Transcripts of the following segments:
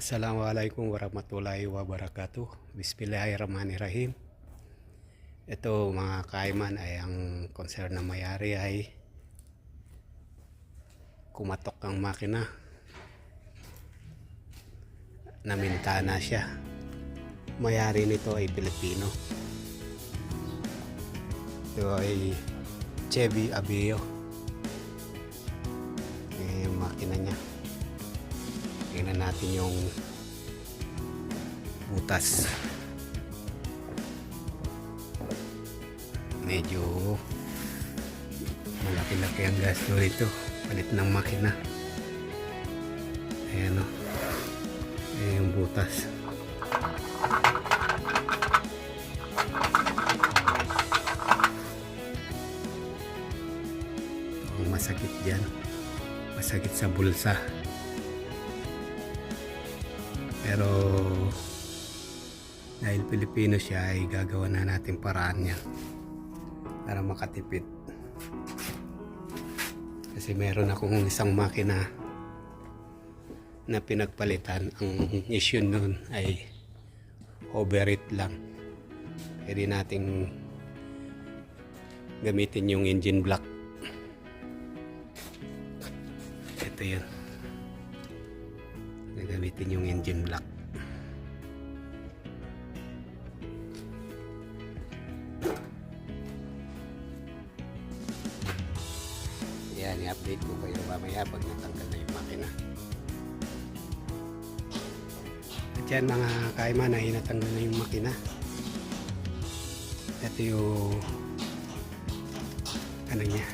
Assalamualaikum warahmatullahi wabarakatuh. Bismillahirrahmanirrahim. Ito mga kaiman ay ang concern na mayari ay kumatok ang makina. Naminta na siya. Mayari nito ay Pilipino. Ito ay Chevy Aveo. Tingnan natin yung butas. Medyo malaki-laki ang gasto rito. Palit ng makina. Ayan o. Ayan yung butas. Ito ang masakit dyan. Masakit sa bulsa. Pero dahil Pilipino siya ay gagawa na natin paraan niya para makatipid. Kasi meron akong isang makina na pinagpalitan. Ang issue nun ay overheat lang. Pwede nating gamitin yung engine block. Ito yun gagamitin yung engine block. Yan i-update ko kayo mamaya pag natanggal na yung makina. At yan mga kaiman ay natanggal na yung makina. Ito yung ano niya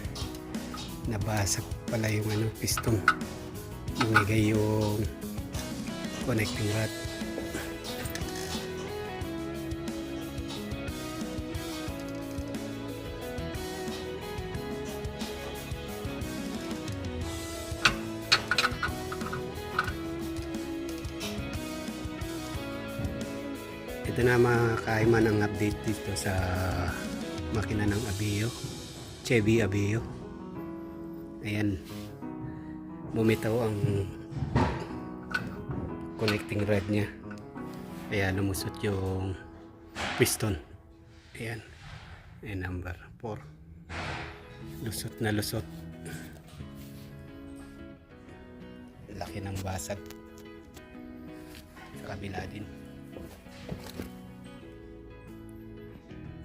nabasag pala yung ano piston bumigay yung connecting rod ito na mga kaiman ang update dito sa makina ng Aveo Chevy Aveo ayan. Bumitaw ang connecting rod niya. Kaya lumusot yung piston. Ayan. Ayan number 4 lusot na lusot. Laki ng basag. Sa kabila din.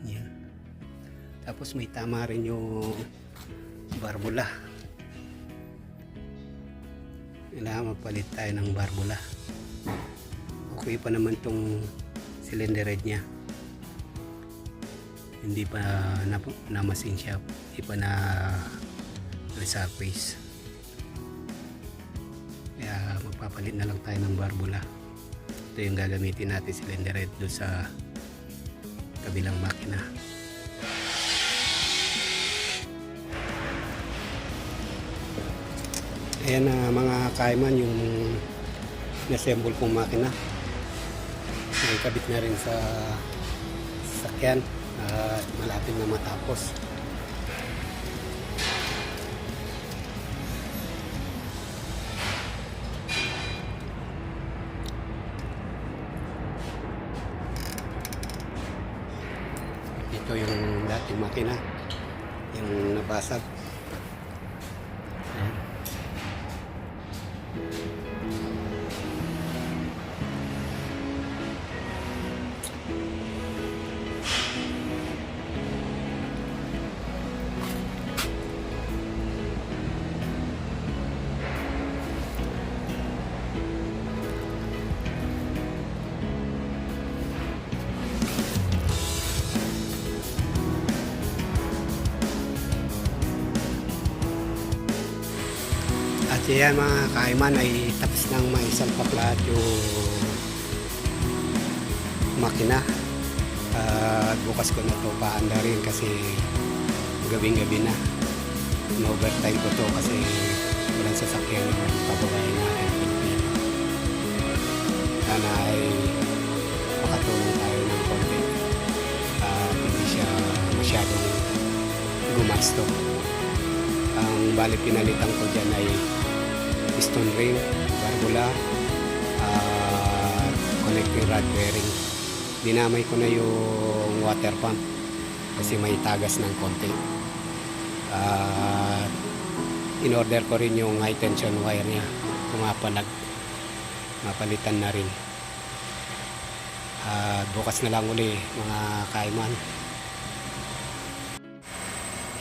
Yan tapos may tama rin yung barbula. Kailangan magpalit tayo ng barbula okay pa naman tong cylinder head nya hindi pa na, namasin siya. Hindi pa na resurface. Kaya magpapalit na lang tayo ng barbula. Ito yung gagamitin natin cylinder head doon sa kabilang makina. Ayan na mga kaiman yung nassemble kong makina may kabit na rin sa sakyan at malapit na matapos ito yung dating makina yung nabasag Ayan. At yan mga kaiman ay tapos nang maisampap lahat yung makina. At bukas ko na to paanda rin kasi gabing-gabi na. In-overtime ko to kasi walang sasakyan yung pababayan natin Pilipino. Sana ay makatulong tayo ng konti. At hindi siya masyadong gumasto. Ang bali pinalitan ko dyan ay piston ring, barbula, i-connect ko yung rod bearing. Dinamay ko na yung water pump kasi may tagas ng konti. At in-order ko rin yung high tension wire niya. Pumapalag. Mapalitan na rin. At bukas na lang uli mga kaiman.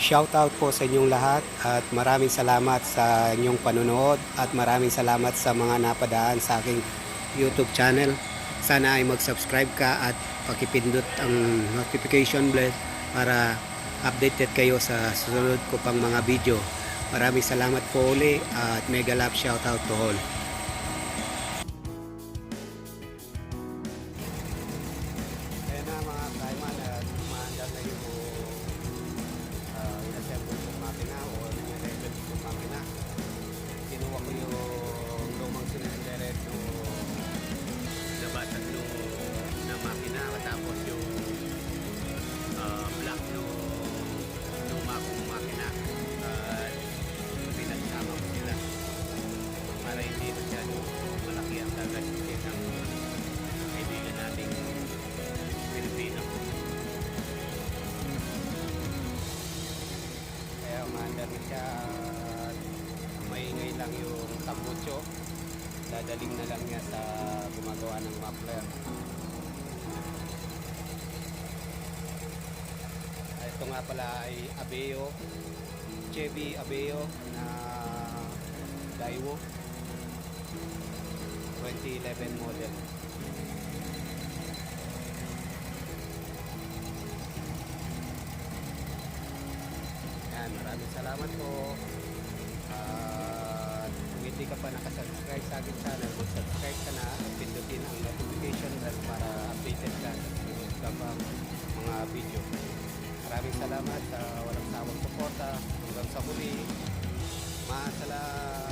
Shout out po sa inyong lahat at maraming salamat sa inyong panonood at maraming salamat sa mga napadaan sa aking YouTube channel. Sana ay mag-subscribe ka at pakipindot ang notification bell para updated kayo sa susunod ko pang mga video. Maraming salamat po uli at mega love shout out to all. Ayan na mga kaiman at na yung uh, inassemble kong makina o nilelevel kong makina. Kinuha ko yung lumang sinenderet siya maingay lang yung tambucho. Dadaling na lang niya sa gumagawa ng muffler. Ito nga pala ay Abeo, Chevy Abeo na Daiwo 2011 model. Yan, maraming salamat po. At kung hindi ka pa nakasubscribe sa akin channel, mag-subscribe ka na at pindutin ang notification bell para updated ka sa mga video. Maraming salamat sa walang sawang suporta. Hanggang sa muli. Maasalam.